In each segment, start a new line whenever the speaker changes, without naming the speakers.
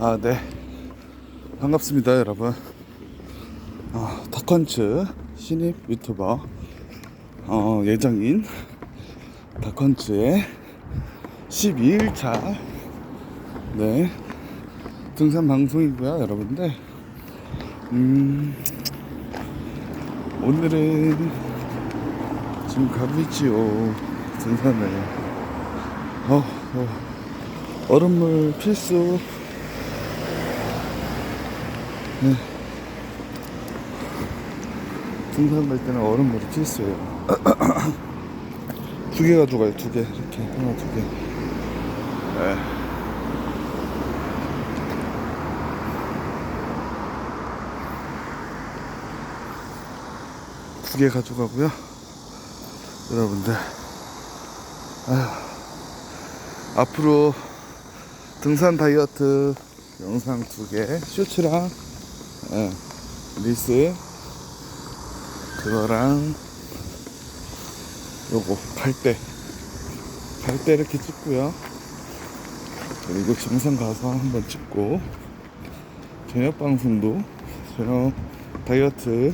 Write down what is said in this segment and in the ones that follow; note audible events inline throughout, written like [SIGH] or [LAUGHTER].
아, 네. 반갑습니다, 여러분. 아, 닥컨츠 신입 유튜버 어, 예정인 닥컨츠의 12일차 네 등산 방송이고요, 여러분들. 음, 오늘은 지금 가고 있지요, 등산을. 어, 어, 얼음물 필수. 등산 갈 때는 얼음물이 필수예요. [CLEARS THROAT] 두 개 가져가요, 두 개. 이렇게. 하나, 두 개. 네. 두개 가져가고요. 여러분들. 아휴, 앞으로 등산 다이어트 영상 두 개, 쇼츠랑 예, 리스 그거랑 요거 갈대. 갈대 이렇게 찍고요. 그리고 정상 가서 한번 찍고 저녁 방송도 저녁 다이어트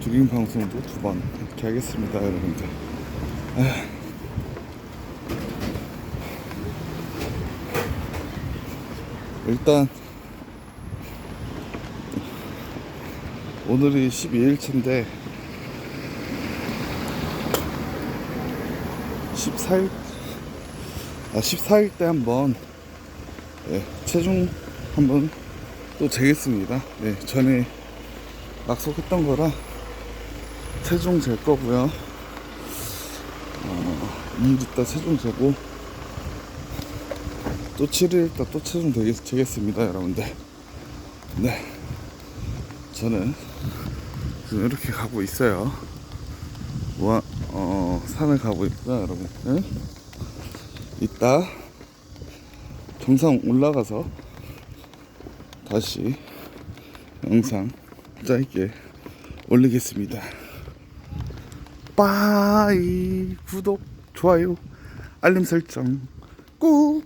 조깅 방송도 두 번 이렇게 하겠습니다 여러분들. 에휴. 일단 오늘이 12일차인데 14일 아 14일 때 한번 예, 체중 한번 또 재겠습니다. 네, 전에 약속했던 거라 체중 잴 거고요. 어, 2일 있다 체중 재고 또 7일 있다 또 체중 되겠, 재겠습니다, 여러분들. 네, 저는 지금 이렇게 가고 있어요. 와, 어, 산을 가고 있고요, 여러분. 네? 이따 정상 올라가서 다시 영상 짧게 올리겠습니다. 빠이 구독, 좋아요, 알림 설정 꾹.